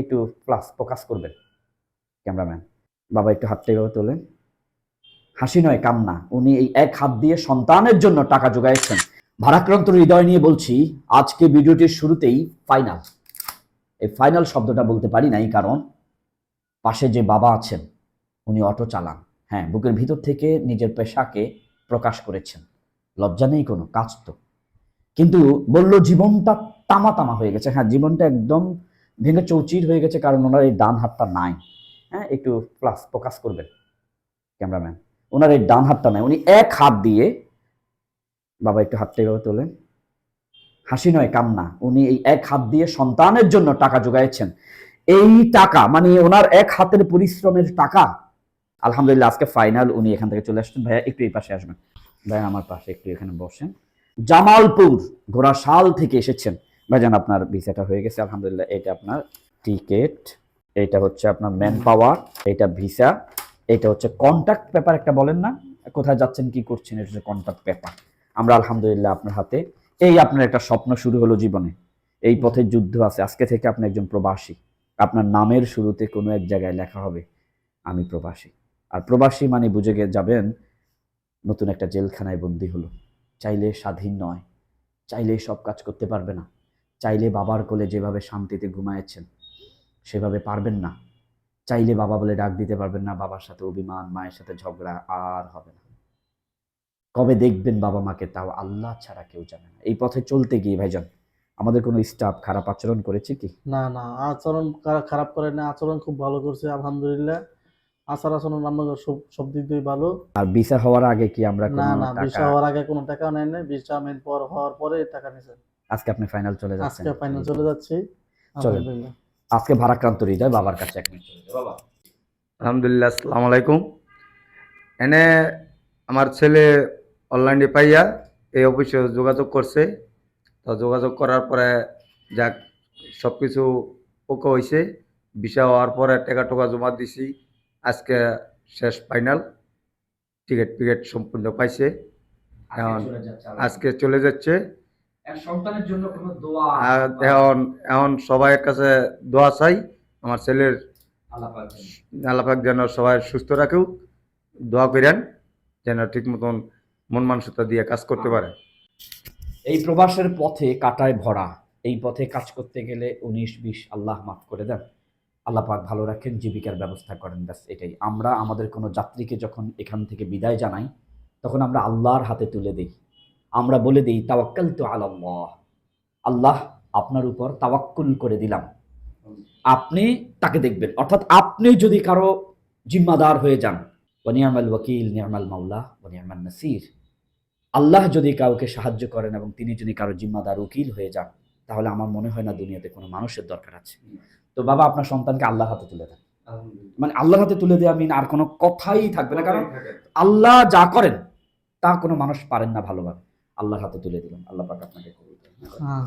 একটু plus focus করবেন cameraman বাবা একটু হাতটা এভাবে তোলেন। হাসি নয়, কান্না। উনি এই এক হাত দিয়ে সন্তানের জন্য টাকা জোগাইছেন ভারাক্রান্ত হৃদয় নিয়ে বলছি, আজকে ভিডিওটির শুরুতেই ফাইনাল এই ফাইনাল শব্দটা বলতে পারি নাই, কারণ পাশে যে বাবা আছেন, উনি অটো চালান। হ্যাঁ বুকের ভিতর থেকে নিজের পেশাকে প্রকাশ করেছেন। লজ্জা নেই কোনো, কাজ তো। কিন্তু বলল, জীবনটা তামা তামা হয়ে গেছে। হ্যাঁ জীবনটা একদম ভেঙে চৌচির হয়ে গেছে কারণ ওনার এই ডান হাতটা নাই। হ্যাঁ একটু প্লাস ফোকাস করবেন ক্যামেরাম্যান ওনার এই ডান হাতটা নাই। উনি এক হাত দিয়ে বাবা, একটু হাতটা এভাবে তোলেন। হাসি নয়, কান্না। উনি এই এক হাত দিয়ে সন্তানের জন্য টাকা জোগাইছেন এই টাকা মানে ওনার এক হাতের পরিশ্রমের টাকা। আলহামদুলিল্লাহ, আজকে ফাইনাল উনি এখান থেকে চলে আসছেন। ভাইয়া, একটু এই পাশে আসবেন। ভাইয়া, আমার পাশে একটু এখানে বসেন। জামালপুর ঘোড়াশাল থেকে এসেছেন। ভাইজান, আপনার ভিসাটা হয়ে গেছে, আলহামদুলিল্লাহ, এটা আপনার টিকেট, এটা হচ্ছে আপনার ম্যান পাওয়ার এটা ভিসা, এটা হচ্ছে কন্ট্যাক্ট পেপার একটা বলেন না, কোথায় যাচ্ছেন, কি করছেন, এটা হচ্ছে কন্ট্যাক্ট পেপার আমরা আলহামদুলিল্লাহ আপনার হাতে, এই আপনার একটা স্বপ্ন শুরু হলো জীবনে। এই পথে যুদ্ধ আছে, আজকে থেকে আপনি একজন প্রবাসী, আপনার নামের শুরুতে কোনো এক জায়গায় লেখা হবে, আমি প্রবাসী। আর প্রবাসী মানে বুঝে যাবেন, নতুন একটা জেলখানায় বন্দী হলো, চাইলে স্বাধীন নয়, চাইলে সব কাজ করতে পারবে না। বাবার কোলে যেভাবে শান্তিতে ঘুমায়েছেন, সেভাবে পারবেন না। চাইলে বাবা বলে ডাক দিতে পারবেন না, বাবার সাথে অভিমান, মায়ের সাথে ঝগড়া আর হবে না। কবে দেখবেন বাবা মাকে তাও আল্লাহ ছাড়া কেউ জানে না। এই পথে চলতে গিয়ে ভাইজান, আমাদের কোনো স্টাফ খারাপ আচরণ করেছে কি? না না, আচরণ খারাপ করে না আচরণ খুব ভালো করছে, আলহামদুলিল্লাহ। আচার আচরণ রান্নাঘর সব সব দিক দিয়ে ভালো। আর ভিসা হওয়ার আগে কি আমরা না না ভিসা হওয়ার আগে কোনো টাকা নাই। ভিসা মেন পর হওয়ার পরে টাকা নিছে আজকে আপনি ফাইনাল চলে যাচ্ছেন। আজকে ফাইনাল চলে যাচ্ছি। আলহামদুলিল্লাহ। আজকে ভারাক্রান্ত হৃদয় বাবার কাছে এক মিনিট বাবা আলহামদুলিল্লাহ আসসালামু আলাইকুম। এনে আমার ছেলে অনলাইনে পাইয়া এই অফিসে যোগাযোগ করছে। তো যোগাযোগ করার পরে যাক সব কিছু ওকে হয়েছে ভিসা হওয়ার পরে টাকা টোকা জমা দিছি। আজকে শেষ ফাইনাল। টিকিট টিকিট সম্পূর্ণ পাইছে। এখন আজকে চলে যাচ্ছে। এখন এখন সবাইয়ের কাছে দোয়া চাই আমার ছেলের আল্লাহ পাক যেন সবাই সুস্থ রাখুক। দোয়া করেন যেন ঠিক মতন মন মানসিকতা দিয়ে কাজ করতে পারে। এই প্রবাসের পথে কাটায় ভরা। এই পথে কাজ করতে গেলে উনিশ বিশ আল্লাহ মাফ করে দেন। আল্লাহ পাক ভালো রাখেন, জীবিকার ব্যবস্থা করেন, ব্যাস এটাই। আমরা আমাদের কোনো যাত্রীকে যখন এখান থেকে বিদায় জানাই, তখন আমরা আল্লাহর হাতে তুলে দিই। আমরা বলে দিই তাওয়াক্কাল তো আল্লাহ আল্লাহ আপনার উপর তাওয়াক্কুল করে দিলাম। আপনি তাকে দেখবেন। অর্থাৎ আপনি যদি কারও জিম্মাদার হয়ে যান ওনিয়ামাল ওয়াকিল, নিয়ামাল মাওলা ওনিয়ামাল নাসির। আল্লাহ যদি কাউকে সাহায্য করেন এবং তিনি যদি কারও জিম্মাদার, উকিল হয়ে যান তাহলে আমার মনে হয় না দুনিয়াতে কোনো মানুষের দরকার আছে। তো বাবা আপনার সন্তানকে আল্লাহ হাতে তুলে দেন। মানে আল্লাহর হাতে তুলে দেওয়া মিন আর কোনো কথাই থাকবে না। কারণ আল্লাহ যা করেন তা কোনো মানুষ পারেন না ভালোভাবে। আল্লাহর হাতে তুলে দিলাম আল্লাহ পাক আপনাকে কবুল করেন। হ্যাঁ